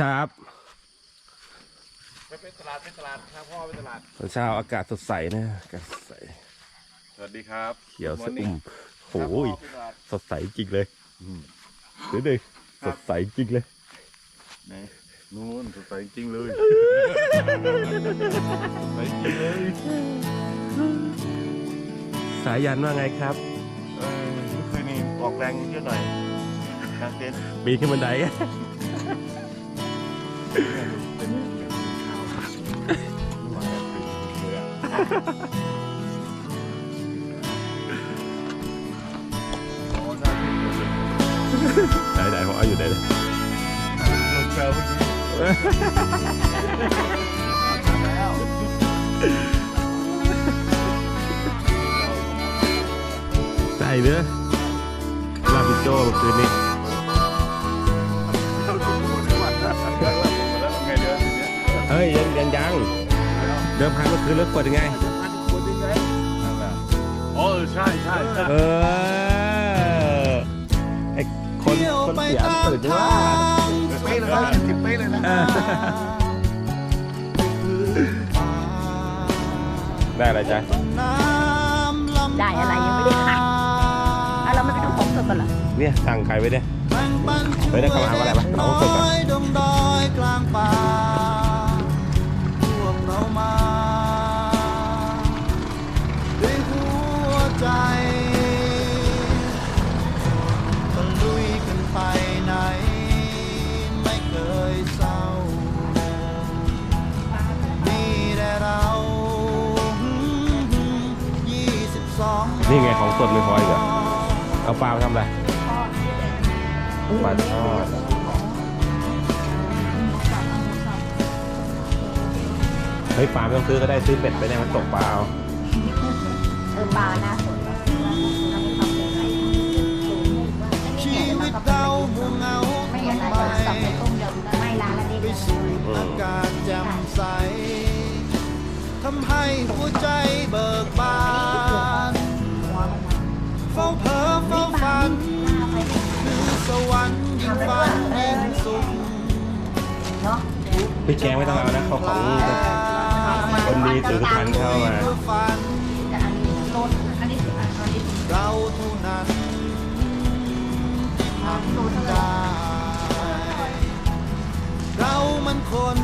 ครับไปเป็นตลาดเป็นตลาดครับพ่อเป็นตลาด ตอนเช้าอากาศสดใสนะอากาศสดใสสวัสดีครับเขียวสะ Morning อุ่มโอ้ครับพ่ยเป็นตลาดสดใสจริงเลยเดี๋ยวดิคสรับดใสจริงเลยไหนนู่นสดใสจริงเลยสดใสจริงเลย สายันว่าไงครับเออเมื่อคืนนี้ออกแรงเยอะหน่อยกลางเต็นท์ปีนขึ้นบันได เป็นข่าวไม่ไหวแล้ เดิมพันเมื่อคืนแล้วกดยังไงนั่นแหละอ๋อเออใช่ใช่ใช่เออไอคนคนเสียตื่นจังว่าเป๊ะเลยนะสิบเป๊ะเลยนะได้อะไรจ๊ะได้อะไรยังไม่ได้หักอะเราไม่ไปทำของสดกันเหรอเนี่ยสั่งใครไว้เนี่ยเฮ้ยได้คำถามว่าอะไรปะเอาสดก่อน นี่ไงของสดไม่พออีกเหรอเอาปลามาทำอะไรปลาทอดเฮ้ยปลาไม่ต้องซื้อก็ได้ซื้อเป็ดไปเนี่ยมันตกปลาเอาเออปลาหน้าสดเราไปทำยังไงชีวิตเราห่วงเหงาไม่งั้นเราจะสับไปต้มยำไม่ร้านละนิดไปนึงสู่อากาศแจ่มใสทำให้หัวใจเบิกบาน รรค์ยิ่งฝันยิ่งสุขเนาะพี่แกงไม่ต้องเอานะเขาของคนดีถือพันเข้ามาเพื่อฝันแต่อันนี้รสอันนี้คืออันนี้เราเท่านั้นที่ทำได้เรามันคน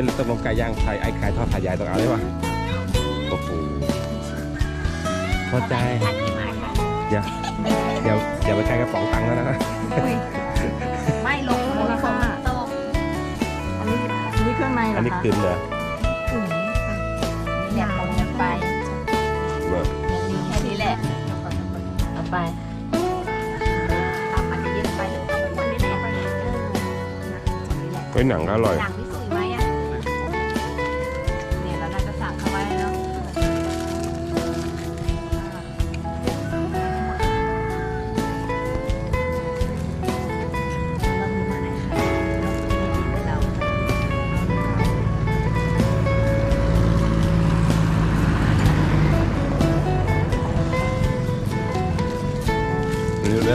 เฮ้ยต้องลงไก่ย่างไทยไอ้ไข่ทอดไข่ใหญ่ต้องเอาได้ปะโอ้โหพอใจอันนี้มาค่ะอย่าอย่าอย่าไปใกล้กระป๋องตังค์แล้วนะอุ้ยไม่ลงหัวเขาโต๊ะอันนี้อันนี้เครื่องในเหรอัอนนี้คะกลืนเหรอเนี่ยผมยังไปเว้ยยังมีแค่นี้แหละเอาไปทำอันนี้ไปเลยเอาไปวันนี้แหละเออนะวันนี้แหละเฮ้ยหนังก็อร่อยหนัง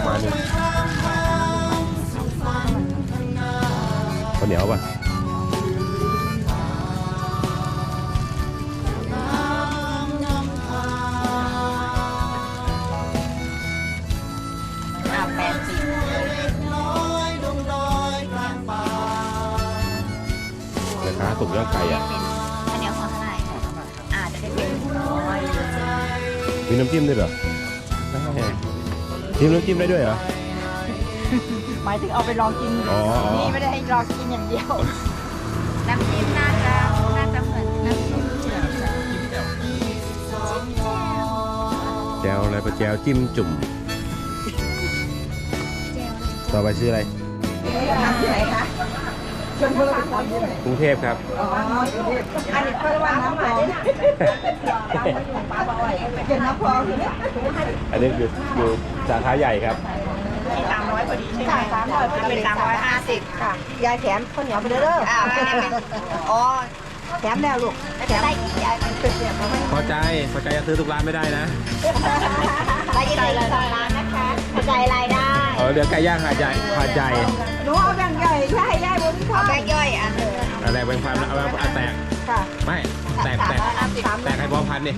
นี่เรื่องมาเนี่ยข้าวเหนียวป่ะอ่าแปดสิบน้อยดงดอยกลางป่าราคาสุกย่างไก่อะเป็นข้าวเหนียวห่อเท่าไหร่อาจจะได้เป็นร้อยมีน้ำจิ้มด้วยเหรอแหม จิ้มน้ำจิ้มได้ด้วยเหรอ หมายถึงเอาไปลองกินอ๋ออ๋อ นี่ไม่ได้ให้ลองกินอย่างเดียว น้ำจิ้มน่าจะน่าจะเหมือนน้ำจิ้มเฉยแจวอะไรปะแจวจิ้มจุ่มต่อไปชื่ออะไรทำที่ไหนคะชวนพว กเราไปทำที่ไหนกรุงเทพครับ อ๋ออันนี้เพื่อว่าน้ำพองเป็นน้ำพองคือเนี่ยอันนี้อยู่อยู่สาขาใหญ่ครับสามร้อยพอดีใช่ไหมสามร้อยเป็นสามร้อยห้าสิบค่ะ ยายแถมข้าวเหนียวไปเด้ออ่าอันนี้เป็นอ๋อแถมแล้วลูกแถมได้กี่อย่างเสียบมาให้พอใจพอใจจะซื้อทุกร้านไม่ได้นะได้ยี่สิบสองล้านนะคะกระจายรายได้เออเดี๋ยวไก่ย่างหาดใหญ่หาดใหญ่หนูเอาแบ่งค์ใหญ่ย่ายย่ายบน เอาแบงย่อยอันหนึ่งอะไรเป็นความเอาเอาเอาแตกค่ะไม่แตกแตกสามแตกให้พร้อมพันดิ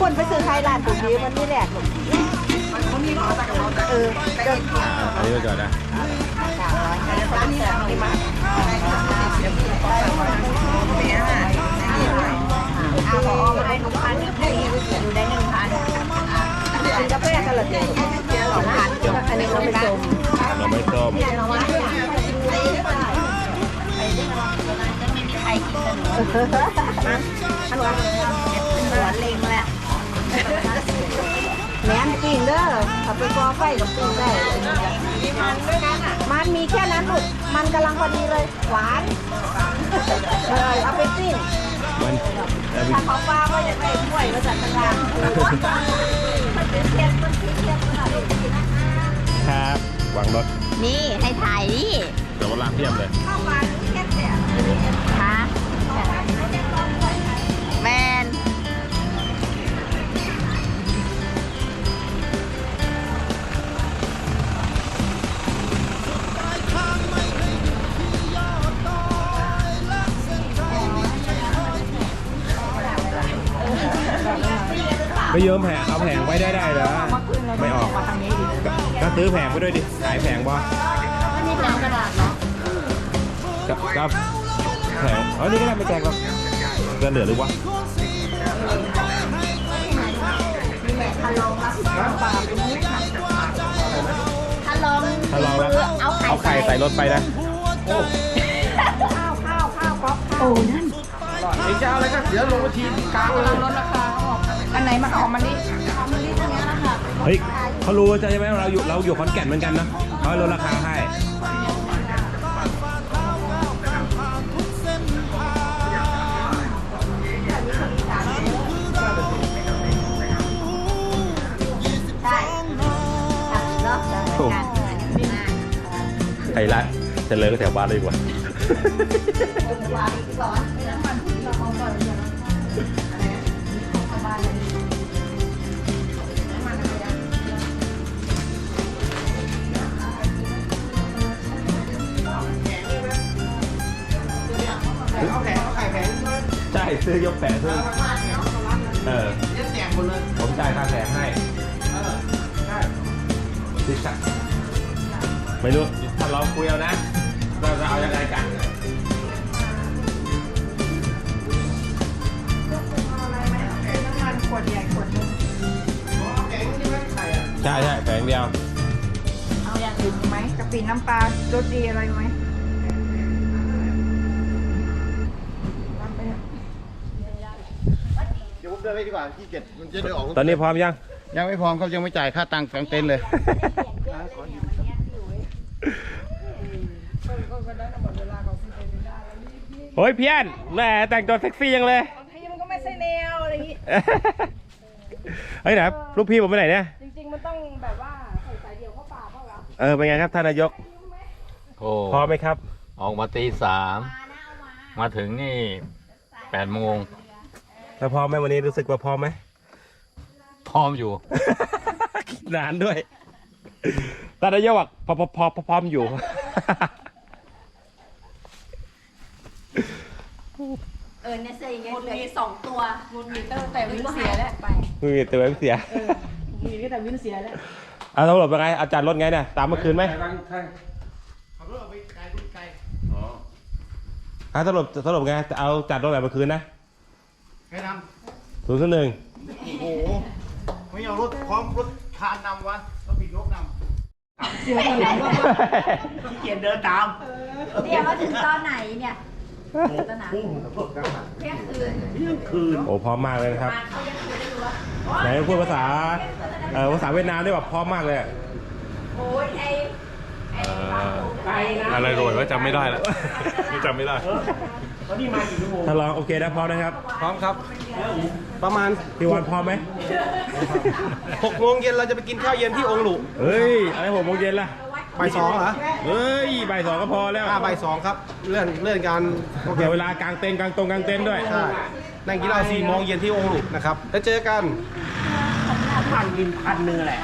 คนไปซื้อไทยร้านปุ๋ยมันนี่แหละเออเดินอ่าอันนี้ไปก่อนนะร้านนี้ร้านนี้มาเอาพอมาให้หนึ่งพันอยู่ได้หนึ่งพันกินกาแฟกันละเดียวสองพันอันนี้เราไม่ชมเราไม่ส้มเราว่า มันหัวหัวเล็งแหละแหนมปิ้งเด้อเอาไปกอไฟกับปิ้งได้ มันด้วยกันอะมันมีแค่นั้นลูก มันกำลังพอดีเลย หวานเออเอาไปปิ้งมันถ้าเขาฟ้าก็จะไปถ้วยมาจากทางล่างมันเป็นเทียนมันเป็นเทียนมันอะไรครับวางรถนี่ให้ถ่ายดิเดี๋ยวก็ลากเทียบเลยเข้ามาแคะแม ยิ้มแผงเอาแผงไว้ได้ได้เหรอไม่ออกก็ซื้อแผงไปด้วยดิขายแผงบ่อันนี้เป็นกระดาษเนาะกับกับแผงเออนี่ก็ได้ไม่แจกหรอกจะเหลือหรือวะถ้าลองถ้าลองแล้วเอาเอาไข่ใส่รถไปนะข้าวข้าวข้าวก๊อกโอ้นั่นไอ้เจ้าอะไรก็เดี๋ยวลงมาทีกลางเลย อันไหนมาเอามานี่เฮ้ยเขารู้ใช่ไหมเราอยู่เราอยู่ขอนแก่นเหมือนกันนะเขาให้ลดราคาให้ใช่เนาะไทยรัฐเลยก็แถวบ้านเลยดีกว่า ซื้อยกแผงซื้อเออเย็ดแจกหมดเลยผมจ่ายค่าแผงให้เออใช่สิครับไม่รู้ถ้าเราคุยเอานะเราจะเอายังไงกันน้ำมันขวดใหญ่ขวดนึงเอาแผงนี่ไหมไข่อะใช่ใช่แผงเดียว เอาอย่างอื่นไหมกะปิน้ำปลารสดีอะไรไหม ดี๋ยวผมเดินไปดีกว่าที่เจ็ดมันจะเดินออกตอนนี้พร้อมยัง ยังไม่พร้อมเขายังไม่จ่ายค่าตังค์กลางเต็นท์เลย โอ้ยเพี้ยนแหมแต่งตัวเซ็กซี่ยังเลยพี่มันก็ไม่ใช่แนวอะไรอย่างงี้ เฮ้ยไหนลูกพี่ผมไปไหนเนี่ย จริง ๆ มันต้องแบบว่าใส่สายเดี่ยวเข้าป่าเปล่าวะเออเป็นไงครับท่านนายก โอ้พร้อมไหมครับ ออกมาตีสาม มาถึงนี่แปดโมง แล้วพร้อมไหมวันนี้รู้สึกว่าพร้อมไหม พร้อมอยู่ นานด้วยท่านนายกบอกพอพอพอพอพร้อมอยู่ เออเนี่ยเสียอย่างเงี้ยเหลืออีกสองตัวมุนมีเตอร์แต่วินเสียแล้วไปมือเตือนไม่เสียมีแต่วินเสียแล้วอะตำรวจเป็นไงอาจารย์รถไงเนี่ยตามเมื่อคืนไหมขับรถออกไปไกลไปไกลอะตำรวจตำรวจไงจะเอาจัดรถแบบเมื่อคืนนะใครนศูนย์ศูนย์หนึ่งำโอ้โห ไม่เอารถพร้อมรถคานนำวะเราปิดรถนำเกียนเดินตามเดี๋ยวมาถึงตอนไหนเนี่ยตอนไหนรถกลางเที่ยงคืนเที่ยงคืนโอ้พร้อมมากเลยนะครับ มาเขายังคืนได้รู้ว่าไหนพูดภาษาเออภาษาเวียดนามได้แบบพร้อมมากเลยอะโอ้ยไอ้ไอ้ปลาโป่งไปนะอะไรโรยว่าจำไม่ได้แล้วจำไม่ได้ ถ้าลองโอเคนะพร้อมนะครับ พร้อมครับ ประมาณพี่วันพร้อมไหม6โมงเย็นเราจะไปกินข้าวเย็นที่องค์หลุเฮ้ยอะไรหกโมงเย็นล่ะบ่ายสองเหรอ เฮ้ยบ่ายสองก็พอแล้วอ่าบ่ายสองครับเลื่อนเลื่อนการโอเคเดี๋ยวเวลากลางเต็นท์กลางตรงกลางเต็นท์ด้วยใช่นั่งกินเหล้าสี่โมงเย็นที่องค์หลุดนะครับแล้วเจอกันพันกินพันหนึ่งแหละ